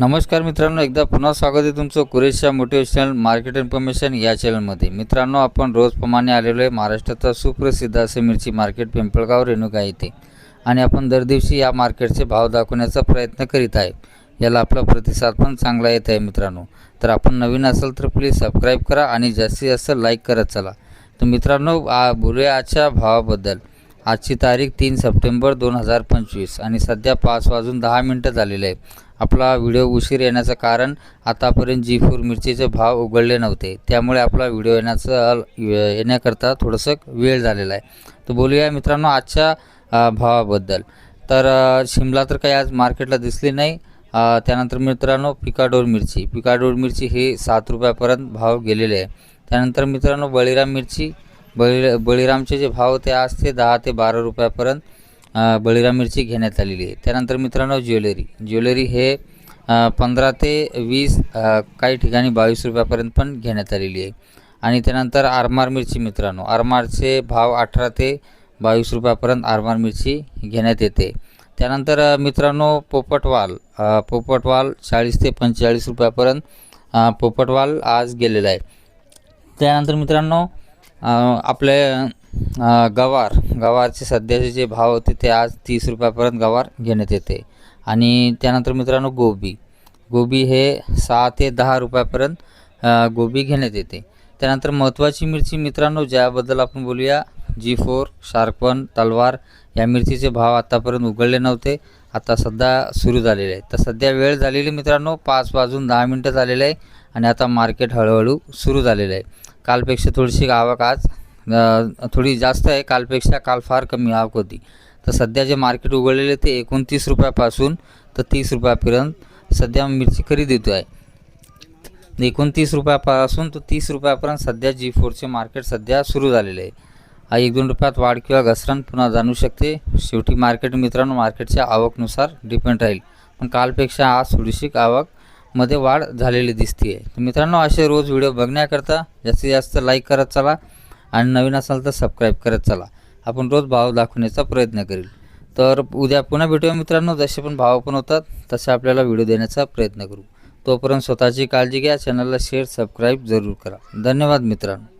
नमस्कार मित्रांनो एकदा पुन्हा स्वागत आहे तुमचं कुरेशच्या मोटिवेशनल मार्केट इन्फॉर्मेशन या चॅनलमध्ये मित्रांनो आपण रोजप्रमाणे आलेलो आहे महाराष्ट्राचा सुप्रसिद्ध असे मिरची मार्केट पिंपळगाव रेणुका येथे आणि आपण दर दिवशी या मार्केटचे भाव दाखवण्याचा प्रयत्न करीत आहे. याला आपला प्रतिसाद पण चांगला येत आहे मित्रांनो. तर आपण नवीन असाल तर प्लीज सबस्क्राईब करा आणि जास्तीत जास्त लाईक करत चला. तर मित्रांनो आ बोलूया आजच्या भावाबद्दल. आजची तारीख तीन सप्टेंबर दोन हजार पंचवीस आणि सध्या पाच वाजून दहा मिनटं झालेले आहे. आपला व्हिडिओ उशीर येण्याचं कारण आतापर्यंत जी फोर मिरचीचे भाव उघडले नव्हते. त्यामुळे आपला व्हिडिओ येण्याचं येण्याकरता थोडंसं वेळ झालेला आहे. तर बोलूया मित्रांनो आजच्या भावाबद्दल. तर शिमला तर काही आज मार्केटला दिसली नाही. त्यानंतर मित्रांनो पिकाडोर मिरची. पिकाडोर मिरची हे सात रुपयापर्यंत भाव गेलेले आहे. त्यानंतर मित्रांनो बळीराम मिरची. बळी बळीरामचे जे भाव होते आज ते दहा ते बारा रुपयापर्यंत बळीराम मिरची घेण्यात आलेली आहे. त्यानंतर मित्रांनो ज्वेलरी. ज्वेलरी हे पंधरा ते वीस काही ठिकाणी बावीस रुपयापर्यंत पण घेण्यात आलेली आहे. आणि त्यानंतर आरमार मिरची मित्रांनो आरमारचे भाव अठरा ते बावीस रुपयापर्यंत आरमार मिरची घेण्यात येते. त्यानंतर मित्रांनो पोपटवाल. पोपटवाल चाळीस ते पंचेचाळीस रुपयापर्यंत पोपटवाल आज गेलेला आहे. त्यानंतर मित्रांनो आपले गवार. गवारचे सध्याचे जे भाव होते ते आज तीस रुपयापर्यंत गवार घेण्यात येते. आणि त्यानंतर मित्रांनो गोबी. गोबी हे सहा ते दहा रुपयापर्यंत गोबी घेण्यात येते. त्यानंतर महत्त्वाची मिरची मित्रांनो ज्याबद्दल आपण बोलूया जी फोर शार्पन तलवार या मिरचीचे भाव आत्तापर्यंत उघडले नव्हते. आता सध्या सुरू झालेले आहे तर सध्या वेळ झालेली मित्रांनो पाच वाजून दहा मिनटं झालेले आहे आणि आता मार्केट हळूहळू सुरू झालेलं आहे. कालपेक्षा थोडीशी आवक आज थोडी जास्त आहे. कालपेक्षा काल फार कमी आवक होती. तर सध्या जे मार्केट उघडलेले ते एकोणतीस रुपयापासून तर तीस रुपयापर्यंत सध्या मिरची खरेदी होती आहे एकोणतीस रुपयापासून तर तीस रुपयापर्यंत सध्या जी फोरचे मार्केट सध्या सुरू झालेले आहे. हा एक दोन रुपयात वाढ किंवा घसरण पुन्हा जाणू शकते. शेवटी मार्केट मित्रांनो मार्केटच्या आवकनुसार डिपेंड राहील. पण कालपेक्षा आज थोडीशी आवकमध्ये वाढ झालेली दिसते आहे तर मित्रांनो असे रोज व्हिडिओ बघण्याकरता जास्तीत जास्त लाईक करत चला. आणि नवीन असाल तर सबस्क्राईब करत चला. आपण रोज भाव दाखवण्याचा प्रयत्न करील. तर उद्या पुन्हा भेटूया मित्रांनो. जसे पण भाव पण होतात तसे आपल्याला व्हिडिओ देण्याचा प्रयत्न करू. तोपर्यंत स्वतःची काळजी घ्या. चॅनलला शेअर सबस्क्राईब जरूर करा. धन्यवाद मित्रांनो.